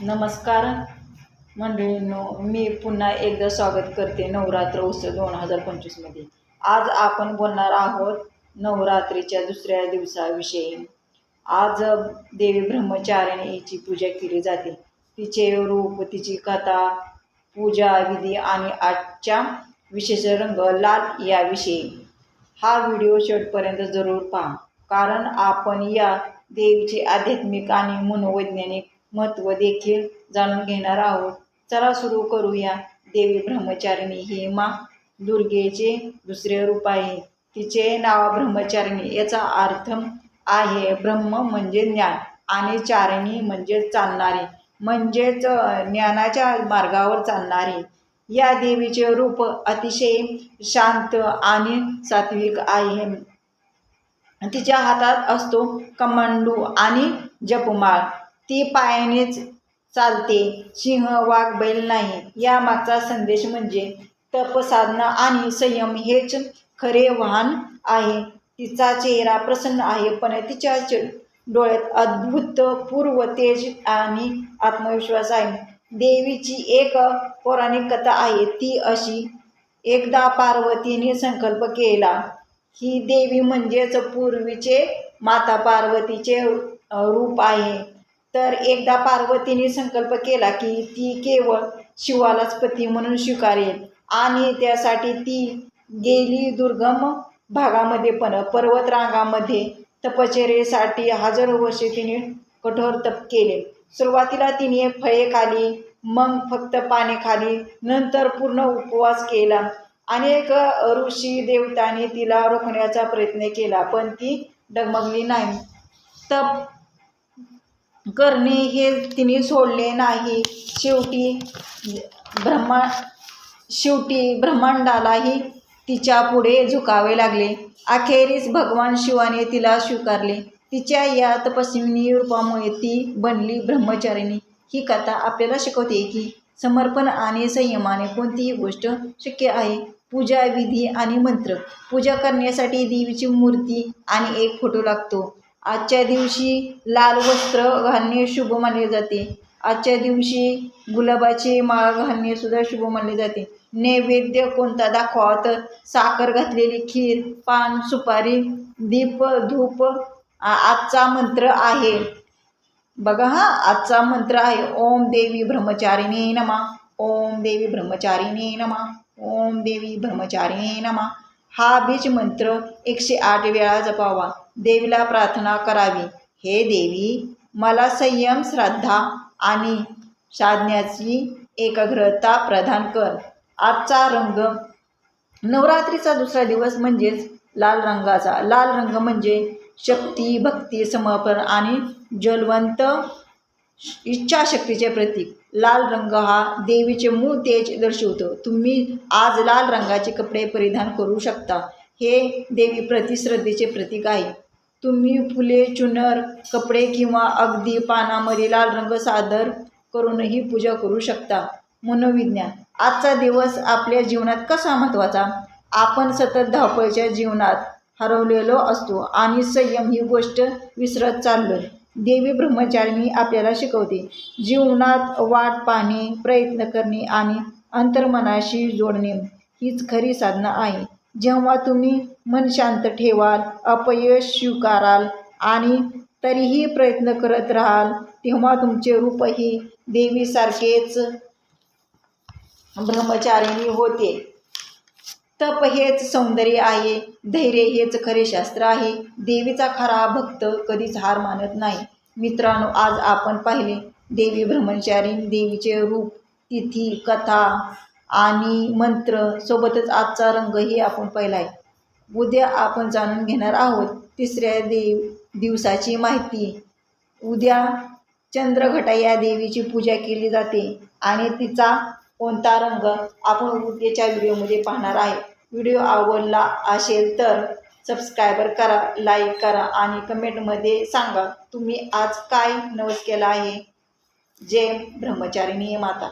नमस्कार. मंडळींनो मी पुन्हा एकदा स्वागत करते नवरात्र उत्सव दोन हजार पंचवीसमध्ये आज आपण बोलणार आहोत नवरात्रीच्या दुसऱ्या दिवसाविषयी. आज देवी ब्रह्मचारिणी हिची पूजा केली जाते. तिचे रूप तिची कथा पूजा विधी आणि आजच्या विशेष रंग लाल याविषयी. हा व्हिडिओ शेवटपर्यंत जरूर पहा. कारण आपण या देवीची आध्यात्मिक आणि मनोवैज्ञानिक महत्त्व देखील जाणून घेणार आहोत. चला सुरू करूया. देवी ब्रह्मचारिणी ही मा दुर्गेचे दुसरे रूप आहे. तिचे नाव ब्रह्मचारिणी याचा अर्थ आहे ब्रह्म म्हणजे ज्ञान आणि चारिणी म्हणजे चालणारे. म्हणजेच ज्ञानाच्या मार्गावर चालणारी. या देवीचे रूप अतिशय शांत आणि सात्विक आहे. तिच्या हातात असतो कमांडू आणि जपमाळ. ती पायानेच चालते. सिंह वाघ बैल नाही. या मागचा संदेश म्हणजे तपसाधना आणि संयम हेच खरे वाहन आहे. तिचा चेहरा प्रसन्न आहे पण तिच्या डोळ्यात अद्भुत पूर्व तेज आणि आत्मविश्वास आहे. देवीची एक पौराणिक कथा आहे. ती अशी एकदा पार्वतीने संकल्प केला ही देवी म्हणजेच पूर्वीचे माता पार्वतीचे रूप आहे. तर एकदा पार्वतीने संकल्प केला की ती केवळ शिवालाच पती म्हणून स्वीकारेल. आणि त्यासाठी ती गेली दुर्गम भागामध्ये पण पर्वत रांगामध्ये तपश्चर्येसाठी हजारो वर्षे तिने कठोर तप केले. सुरुवातीला तिने फळे खाली मग फक्त पाने खाली नंतर पूर्ण उपवास केला. अनेक ऋषी देवतांनी तिला रोखण्याचा प्रयत्न केला पण ती डगमगली नाही. तप करणे हे तिने सोडले नाही. शेवटी ब्रह्मा शेवटी ब्रह्मांडालाही तिच्या पुढे झुकावे लागले. अखेरीस भगवान शिवाने तिला स्वीकारले. तिच्या या तपस्विनी रूपामुळे ती बनली ब्रह्मचारिणी. ही कथा आपल्याला शिकवते की समर्पण आणि संयमाने कोणतीही गोष्ट शक्य आहे. पूजा विधी आणि मंत्र. पूजा करण्यासाठी देवीची मूर्ती आणि एक फोटो लागतो. आजच्या दिवशी लाल वस्त्र घालणे शुभ मानले जाते. आजच्या दिवशी गुलाबाची माळ घालणे सुद्धा शुभ मानले जाते. नैवेद्य कोणता दाखवा तर साखर घातलेली खीर पान सुपारी दीप धूप आजचा मंत्र आहे. बघा हा आजचा मंत्र आहे. ओम देवी ब्रह्मचारिणी नमा. ओम देवी ब्रह्मचारिणी नमा. ओम देवी ब्रह्मचारिणी नमा. हा बीज मंत्र एकशे आठ वेळा जपावा. देवीला प्रार्थना करावी. हे देवी मला संयम श्रद्धा आणि साधण्याची एकाग्रता प्रदान कर. आजचा रंग नवरात्रीचा दुसरा दिवस म्हणजेच लाल रंगाचा. लाल रंग म्हणजे शक्ती भक्ती समर्पण आणि ज्वलवंत इच्छाशक्तीचे प्रतीक. लाल रंग हा देवीचे मूळ तेज दर्शवतो. तुम्ही आज लाल रंगाचे कपडे परिधान करू शकता. हे देवी प्रतिश्रद्धेचे प्रतीक आहे. तुम्ही फुले चुनर कपडे किंवा अगदी पानामध्ये लाल रंग सादर करूनही पूजा करू शकता. मनोविज्ञान. आजचा दिवस आपल्या जीवनात कसा महत्त्वाचा? आपण सतत धावपळीच्या जीवनात हरवलेलो असतो आणि संयम ही गोष्ट विसरत चाललो देवी ब्रह्मचारिणी आपल्याला शिकवते जीवनात वाट पाहणे प्रयत्न करणे आणि अंतर्मनाशी जोडणे हीच खरी साधना आहे. जेव्हा तुम्ही मन शांत ठेवाल अपयश स्वीकाराल आणि तरीही प्रयत्न करत राहाल तेव्हा तुमचे रूपही देवीसारखेच ब्रह्मचारिणी होते. तप हेच सौंदर्य आहे धैर्य हेच खरे शास्त्र आहे. देवीचा खरा भक्त कधीच हार मानत नाही. मित्रांनो आज आपण पाहिले देवी ब्रह्मचारी देवीचे रूप तिथी कथा आणि मंत्र सोबतच आजचा रंगही आपण पहिला आहे उद्या आपण जाणून घेणार आहोत तिसऱ्या देव दिवसाची माहिती. उद्या चंद्रघटा या देवीची पूजा केली जाते आणि तिचा कोणता रंग आपण उद्याच्या व्हिडिओमध्ये पाहणार आहे. व्हिडिओ आवडला असेल तर सबस्क्रायबर करा लाईक करा आणि कमेंटमध्ये सांगा तुम्ही आज काय नवस केला आहे. जय ब्रह्मचारिणी माता.